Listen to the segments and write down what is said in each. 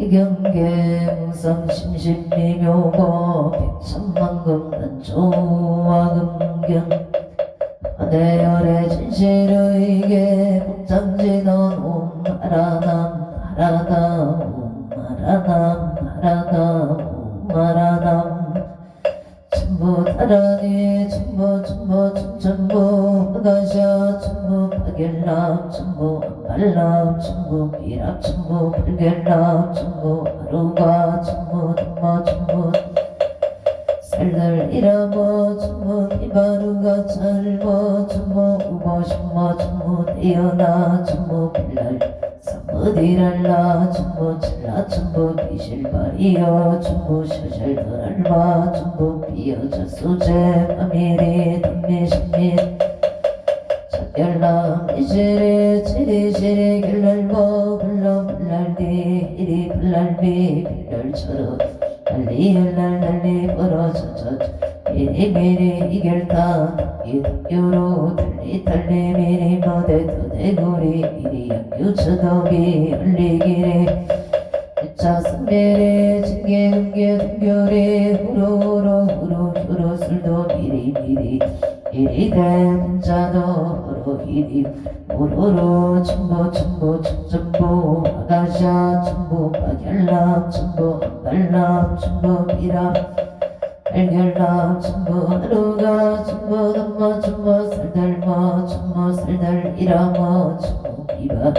이경계 무성 심심미묘고 백천만금 난조와 금경. 하대열의 진실의게 복장지넌 옴 하라남 하라담 신모 전부 태어나 전부 빌랄. 삼부디랄라 전부 칠라 전부 비실바리여 전부 셔셜더랄바 전부 비어져 수제 마미리 담미 신미 작결남 이시리 치리시리 결랄보 불러 불랄디 이리 불랄비 빌랄처럼 달리 열날 달리 벌어져져 미리 미리 이결타 이덕교로 달리 달리 미리 모대 도대고리 이리 양규처더비 흘리기리 자 선배리 징계 금계 등교리 후루후루 후루 후루 술도 미리 미리. 이리 대문자도 후루 이리. 우루루 첨보 첨보 첨첨보 아가샤 첨보 박열랍 첨보 안발랍 첨보 비랍 알결랍 첨보 하루가 첨보 덤마 첨보 살달마 첨보 살달 이라마 첨보 비밥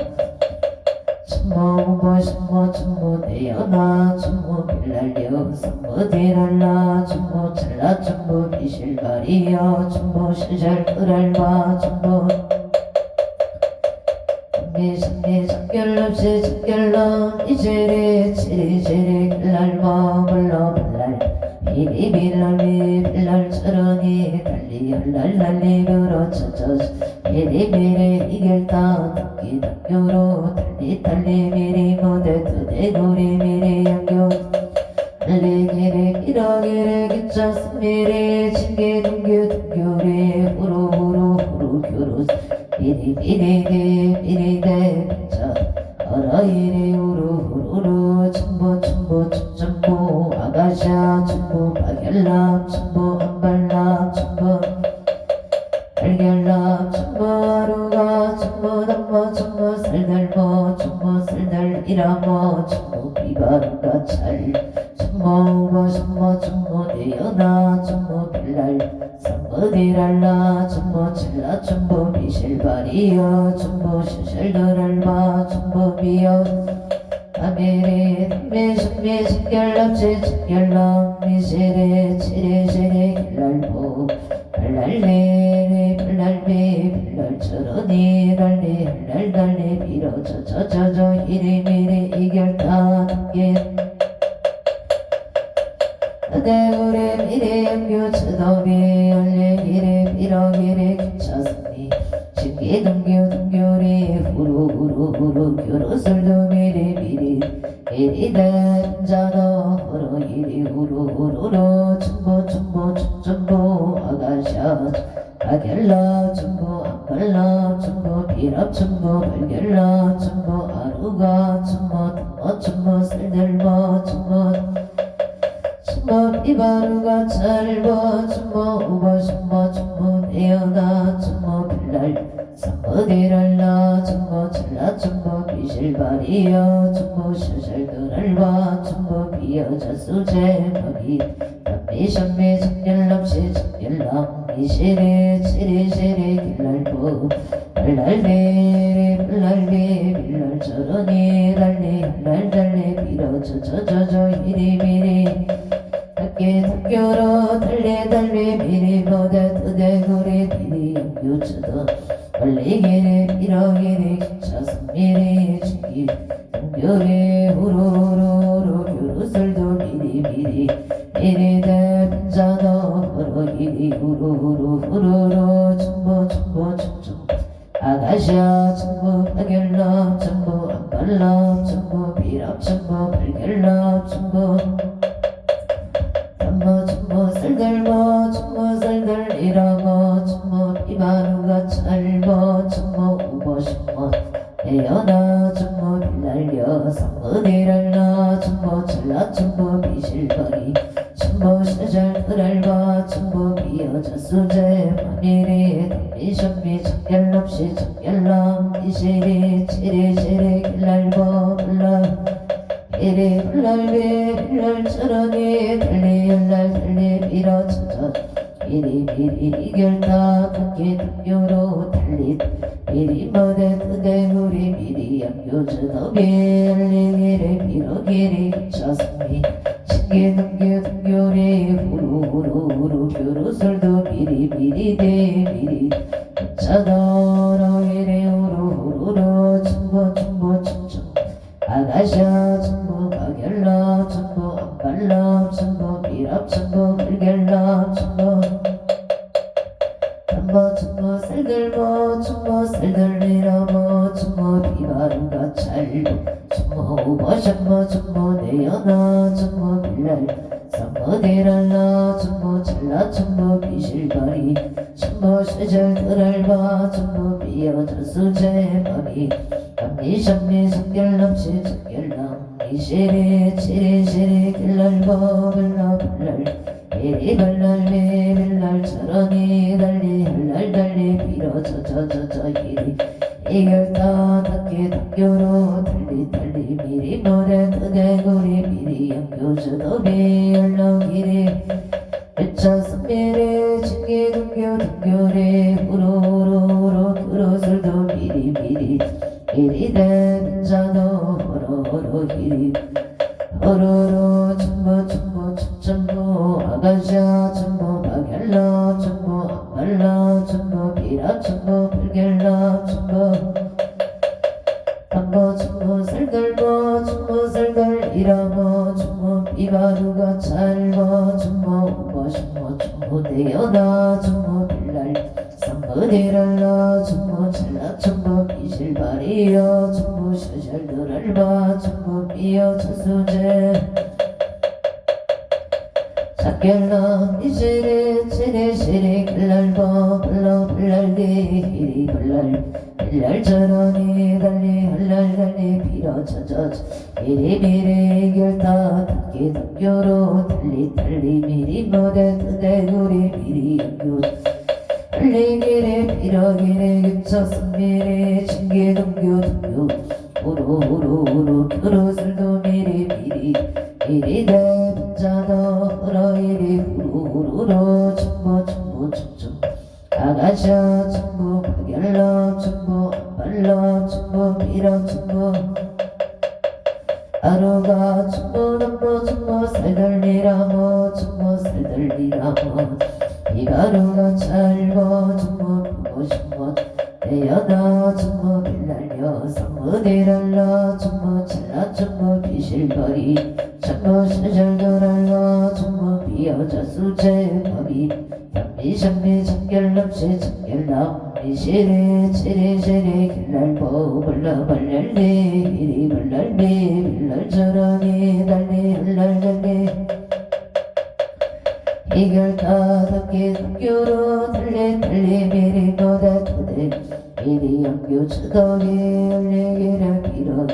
첨보 우보 첨보 첨보 대연아 첨보 빌랄려 첨보 대랄라 첨보 찰라 첨보 비실바리여 첨보 시절 끌알바 첨보 미신미 작결없이 작결럼 이제리 치리치리 길랄바 불러 불랄 비리 빌랄비 빌랄처러니 달리 열날 날리 그렇쳐져. 비리 비리 이길다 덕기 덕교로 달리 달리 미리 모대 두대고리 미리 양교 달리 기리 기러기리 기차스 미리 징계 동교 동교리 후루 후루 후루 교루 비리 비리게 비리게 자 어라 이리 우 아가샤 첨보 바겔랍 첨보 안발랍 첨보 발겔랍 첨보 하루가 첨보 담모 첨보 살달모 첨보 살달 이라모 첨보 비바루가 찰. 첨보 우보 첨보 첨보 대연아 첨보 빌랄. 첨보 칠라 첨보 비실바리여 첨보 시실더랄바 첨보 비여 아미리 미신미 신결납치 신결납 미시리 치리시리 길랄보 발랄리리 발랄비 빌랄처러니 달리 할랄달리 빌어저저저저 히리미리 이결타 덕기 대우리 미리 연교 처더비 열리기리 비러기리 기차선이 신기 등교 등교리 후루 후루 후루 교로설도 미리 된자도 후루 이리 후루 후루로 춘보 춘보 춘춘보 아가샤 아겔라 춘보 안갈라 춘보 비랍 춘보 발겔라 닭교로 달리 달리 미리 보다 두대고리 비리 요처도 달리기리 비러기리 기차선 미리 주기 등교리 도시절을 거친 법이어자 수제 밤일이 덤비션비 정결럽시 정결럽 이시리. 지리지리 길날보 불러. 이리 불날비 빌날처럼이 달리 일날 달리 밀어 찾아 미리 미리 이결다 국기 등교로 달리. 미리 머대 그대 우리 미리 양교주 더 밀리 길이 비로 길이 쳐서 미 후루 후루 교루술도 미리 미리 대 미리 그쳐더러 이리 후루 후루로 춤보 춤보 춤춤 아가샤 춤보 가결라 춤보 안발라 춤보 미랍 춤보 이시리 치리시리 길날보 빌라 빌랄 이리 발랄 비빌랄 저러니 달리 할랄 달리 빌어 저저저저 이리 이결다 닫기 닫교로 달리 달리 미리 노래 그대구리 미리 양교주도 비연락이리 외쳐서 미리 진기 등교 등교리 후루후루후루 그로술도 미리 미리 이리 된 자도 이리 호로로 춤보 춤보 춤춤보 아가샤 춤보 바겔라 춤보 안발라 춤보 비라 춤보 불겔라 비어 저수제 작결남 이시리 치리 시리 길날보 불러 불날디 히리 불날 빌랄 저러니 달리 할랄 달리 빌어 저저저 이리 미리 결다 듣기 듣교로 달리 달리 미리 모대 뜨대 우리 미리 연교 달리기리 빌어기리 근처 미리 신기 등교 등교 우루 우루 우루 그릇을도 미리 미리 이리 대분자도 흐러 이리 후루후루로 춤보 춤보 춤춤 아가샤 춤보 바결러 춤보 안발러 춤보 미러 춤보. 하루가 춤보 넘보 춤보 살들리라모 춤보 살들리라모 이가루가 찰고 춤보 보고 싶어 내연아 춤보 빌날려 선무디랄라 춤보 찰라 춤보 비실거리. 춤보 시절도랄라 춤보 비어져 수제법이 현미션미 청결남시 청결남 미시리 치리시리 길날보 불러 벌랄리 이리 벌랄비 빌랄저러니 달리 흘랄달리. 이결다 덮기 덮교로 달리 달리 미리 보다 도대 미리 연교 주덕이 열리기를 빌어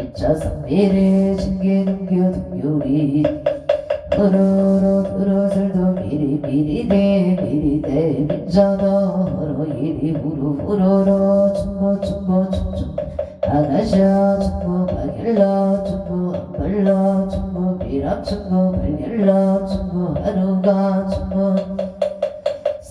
미쳐서 미리 등교 등교리. 흐르르 그릇을도 미리 미리 대 미리 대 민자도 허러 이리 후루 후루로 춤보 춤보 춤춤. 아가샤 춤보 바길라 춤보 안발라 춤보 비랍 춤보 발길라 춤보 하루가 춤보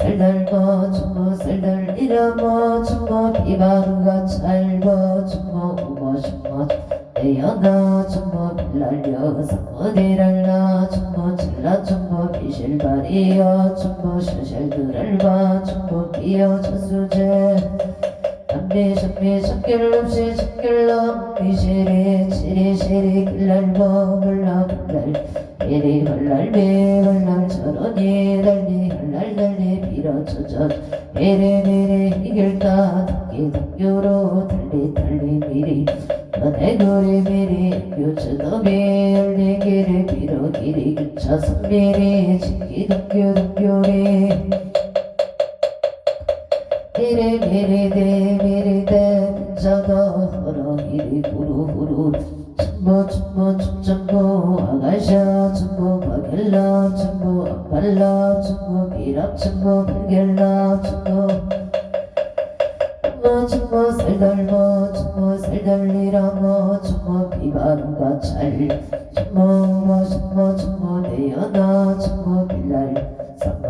살달고 춤보 살달이라모 춤보 비바루가 찰고 춤보 우모 춤보 내연아 춤보 빌랄려서 어디랄라 춤보 찰라 춤보 비실바리여 춤보 샤샬들알바 춤보 비어 저수제 담비 샴비 샴결없이 샴결남 비시리 치리시리 길날보 불라 불날 이리 벌날비 벌날 저러니 달리 할날 달리 빌어 저저 이리 미리 이길다 닫기 닫교로 달리 달리 미리. 너네구리 미리 교주도비 열리기를 빌어 길이 그쳐. 선비리 지기 닫교 닫교리 미리 미리 대 미리 대 저도 허러 이리 후루 후루 춤보 춤보 춤춤보 아가샤 춤보 바겔라 춤보 안발라 춤보 비랍 춤보 춤보 춤보 춘모 살달모 춘모 살달리라모 춘모 비바루가 찰 춘모 춘모 춘모 대연아 춘모 빌랄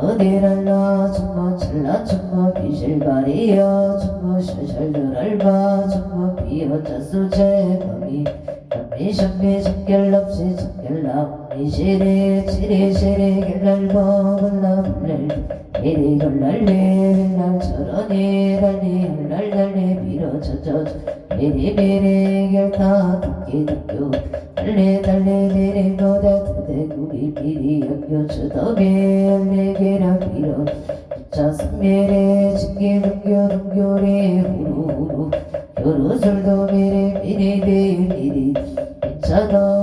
삼모디랄라 춘모 찰라 춘모 비실바리여 춘모 샤샬드랄바 춘모 비어자 수 제 범이 미션미 참결럽시 참결럽 미시리 치리 시리 결랄보 불라불랄 이리 걸랄리 빌랄 저러니 달리 헐랄 달리 빌어 저저 이리 비리 결타 듣교 달리 달리 비리 노대 도대 구리 비리 역교 저더비 열리 기라 빌어 자 승미리 진기 등교 등교리 후루 후루 교루술도 미리 미리 비리 괜찮아 흐러이리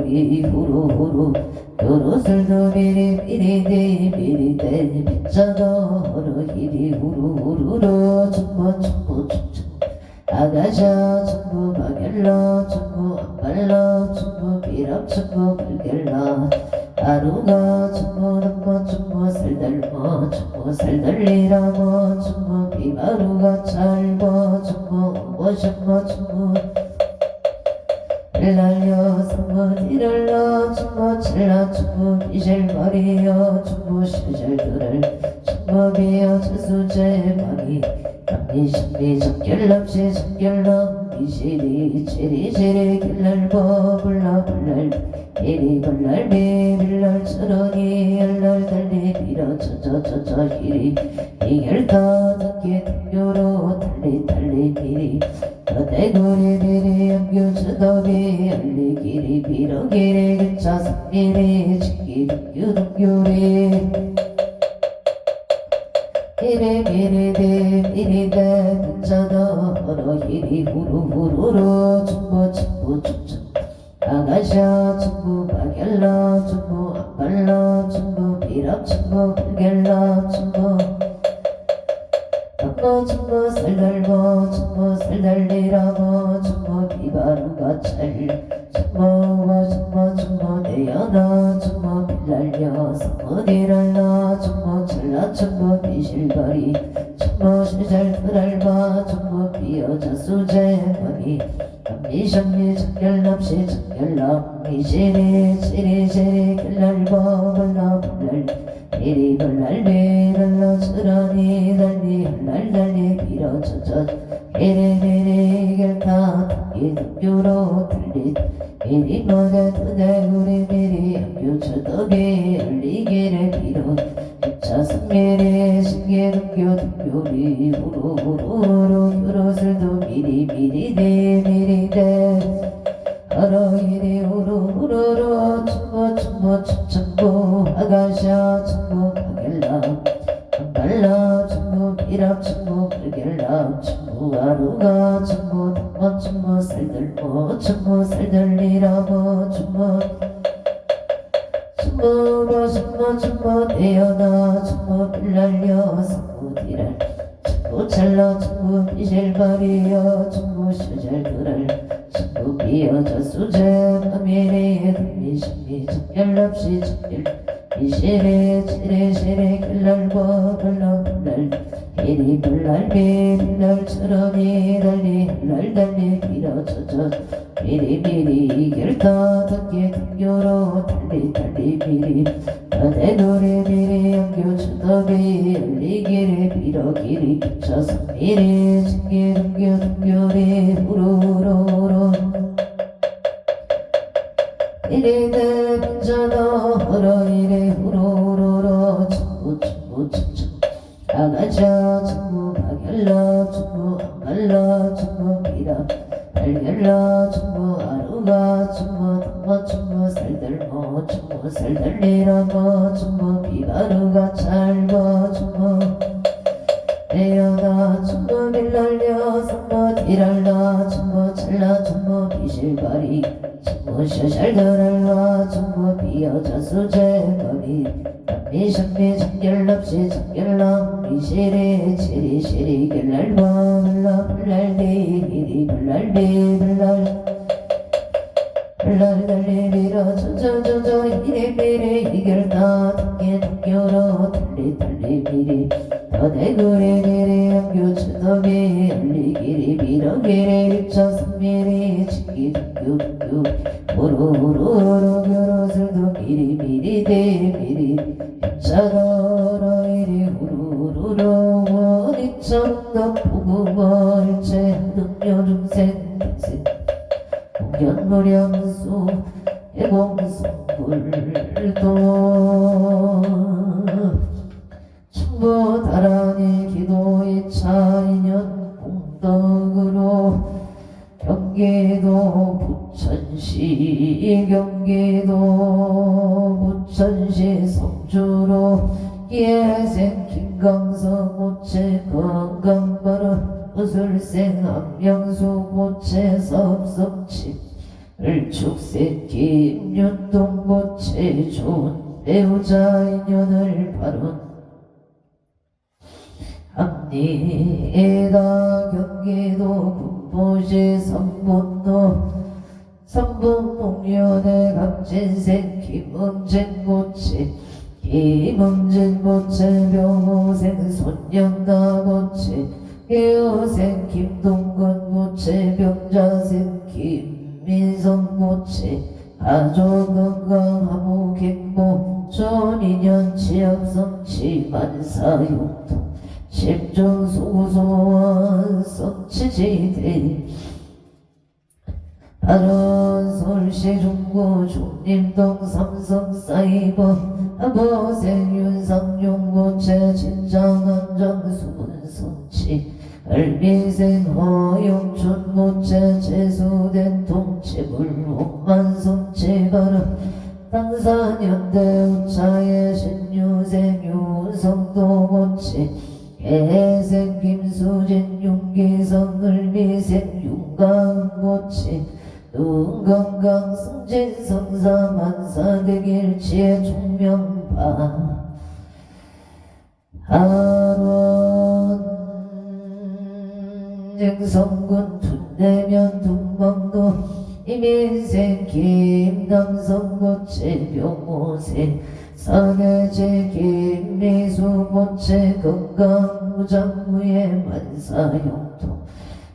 등교리 후루 후루 교로술도 미리 미리 대 미리 대 빗자도 허러 히리 후루 후루로 춤모 춤모 춤춤 아가샤 춤모 바겔라 춤모 안발라 춤모 비랍 춤모 불겔라 하루가 춤모 덤모 춤모 살달모 춤모 살달리라모 춤모 비바루가 찰보 춤모 오셔모 춤모 빌랄려 춤모 디랄라 춤모 칠라 춤모 비실머리여 춤모 시절들을 비어 저수제 방이 감리신비 적결납시 적결납 미시리 치리시리 길랄보 불라 불랄 이리 불랄 비빌랄 처러니 열날 달리 빌어 저저저저 히리 이결타 듣게 등교로 달리 달리 비리 어대구리 비리 저더비 열리기리 비러기리 근처 산미리 지기 등교 등교리 이리 비리디 비리대 근처더 허러 히리 후루 후루로 춤보 춤보 춤춤 아가샤 춤보 바겔라 춤보 안발라 춤보 비랍 춤보 불겔라 춤보 춤보 춤보 살달보 춤보 살달리라보 춤보 비바루가 찰 춤보 춤보 춤보 대연아 춤보 빌랄려 성어디랄라 춤보 찰라 춤보 비실거리 춤보 시절 그랄바 춤보 비어자 수제머리 미션미 적결납시 적결납 미시리 시리시리 결날보 불라 불랄 이리 불랄 비랄라 쓰라니 달리 할날 달리 빌어 저저 이리 비리 결타 이 득교로 달리 이리 모대 두대 우리 비리 학교 저덕에 열리기를 빌어 기차 승미리 신기 등교 등교리 후루 교로술도 미리 미리 대 미리 대 이리 후루 후루로 춤모 춤모 춤춘보 아가샤 춤모 바겔라. 안발라 춤모 비랍 춤모 불겔라. 춤모 아루가 춤모 덤모 춤모 살들모 춤모 살들리라모 춤모 춤모 춤모 춤모 대연아 춤모 빌랄려 성무디랄. 춤모 찰나 춤모 비실바리여 춤모 시절 그랄 춤모 비어져 수제 마미리 미신미 적결납시 적결 이시레 지레 시레 글랄과 글랄 글랄. 이리 글랄비 글랄처럼 이 달리 글랄 달리 빌어쳐져 미리 미리 결타 덕게 등교로 달리 달리 미리. 어대 노래 미리 연교 주더비 열리기를 빌어 길이 붙여서 미리. 신기 등교 등교리 후루루루 분자도 허러 이리 후루루루 전부 전부 전부 아가자 전부 박열라 게 덕교로 달리 달리 미리. 더대구리 미리 연교 주더비 열리기리 밀어기리 입자 선미리 지기 덕교 덕교 우루우루우루 교로술도 미리 미리 대 미리. 자더러 이리 우루우루루 어디쯤도 보고 일체 능력 중생 중생 공연무량수 해공성 불도 충보 다란이 기도의 차인연 공덕으로 경기도 부천시 경기도 부천시 성주로 예생 김강석 모체 건강바로 우술생 암명수 모체 섭섭치 을축생 김윤동 모체 좋은 배우자 인연을 바론 합리에다 경기도 군포시 성분도 성분목련의 강진생 김은진 모치 김은진 모치 병호생 손영가 모치 개호생 김동건 모치 병자생 김 민성 모치 가족 건강 하무 객모 존인연 취업성취 만사용통 십중 소소원 성취지대 바로 서울시 중구 중림동 삼성 사이버 아보생 윤상용 모체 진정한 정 수분 성취 을미생 허용춘 모체 재수된 성취 바로 당산현대 우차의 신유생 유성도 모치 개생 김수진 윤기성 을미생 윤강 모치 눈건강 승진 성사 만사 대길치의 총명파. 한원 정성군 둔내면 둔방도 이민생 김남성고체 병모생 사계제 김미수 모체 건강무장무예 만사용통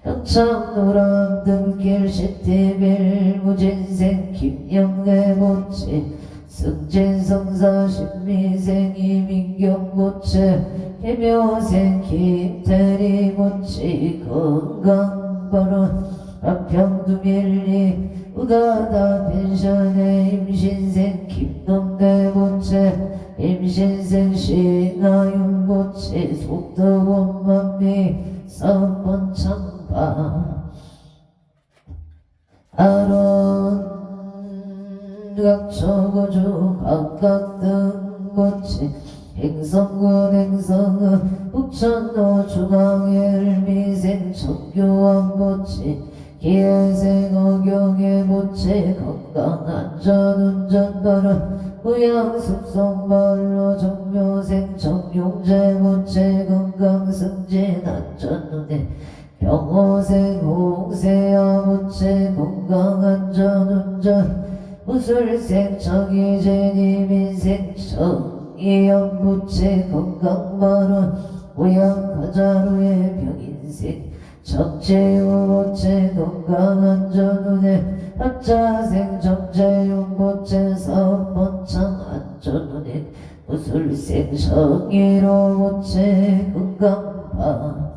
평창노람 등길 시태빌 무진생 김영애 모체 승진성사 신미생 이 민경 모체 해묘생 김태리 모체 건강발언 한평두밀리 우가다 펜션의 임신생 김동대 모체 임신생 신하윤 모체 속도원만미 삼번 창파 아론 각초고주 각각 등고치 행성군 행성은 북천도 중앙의 미생 청교원 모치 기회생 어경의 모치 건강안전운전 발언 후양습성발로 정묘생 정용재 모체 건강승진 안전운행 병호생 홍세야 모체 건강안전운전 무술생 정의제님 인생 정의연 부채 건강발언 모양 가자루의 병인생 적재우보채 건강한 전운에 합자생 정재용 보채 사업번창 안전운에 무술생 정의로 보채 건강바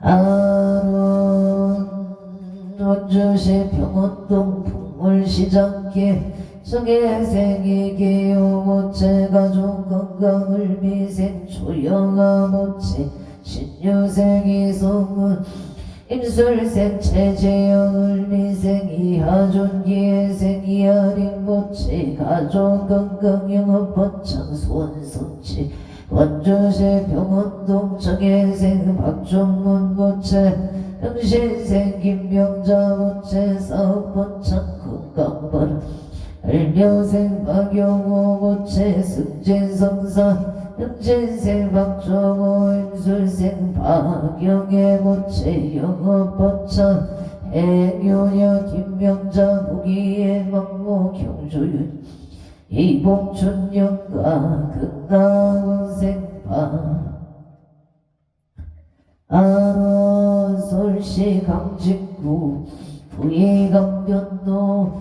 아론 원주시 병원동 풍물시장길 성혜생이 기요 모체 가족 건강을 미생 조영아 모체 신유생이 소문 임술생 최재영을 미생 이하존기회생 이하림 모체 가족 건강 영업 번창 손성치 원주시 병원동 정혜생 박종문 모체 병신생 김병자 모체 사업번창 건강번 을묘생 박용호 모체 승진성사 병진생 박정호 임술생 박영애 모체 영업번창 해교녀 김명자 무기의 막모 경조윤 이봉춘 영가 극나원 생파 아 론 솔시 강직구 부의강변도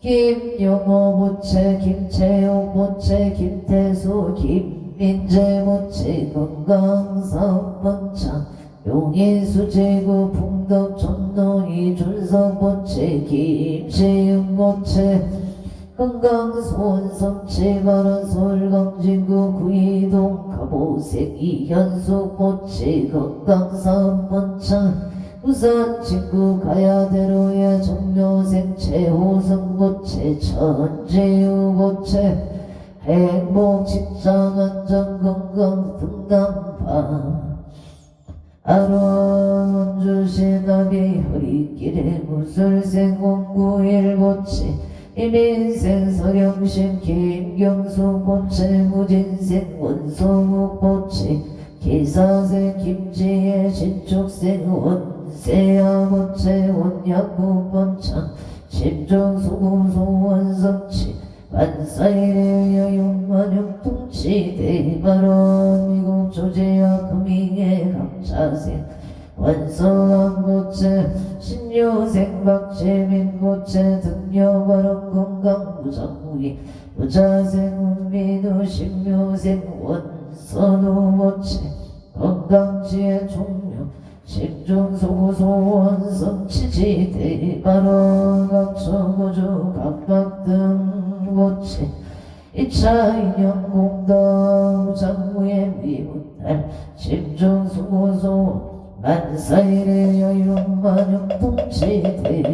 김용호 모체 김채용 모체 김태수 김민재 모체 건강사업번창 용인수제구 풍덕 전동이 준성 모체 김시윤 모체 건강손섬치 바른 솔강진구 구이동 가보색 이현숙 모치 건강사업번창 우선 친구 가야대로의 모체 천재유 모체 행복 직장 안전 건강 등단파 아론 주시나비 허리길에 무술생 공구일 모치 이민생 서령심 김경수 보채 무진생 원소국 보채 기사생 김지혜 신축생 원 보채 원약구 번창 심정수구소 원성치 반사일의 여윤만용 통치 대발원 미국 조제야 금잉의 감차생 원성한 고체 신유생 박재민 고체 등려바른 건강 무장무리 부자생 운민우 신묘생 원선우 고체 건강지혜 종묘 심중소구소 원 성치지 대발원 각초구주 각각 등 고체 이차 인형 공덕 장무의 미문달 심중소구소 만사일의 여유로운 만용 통치대만원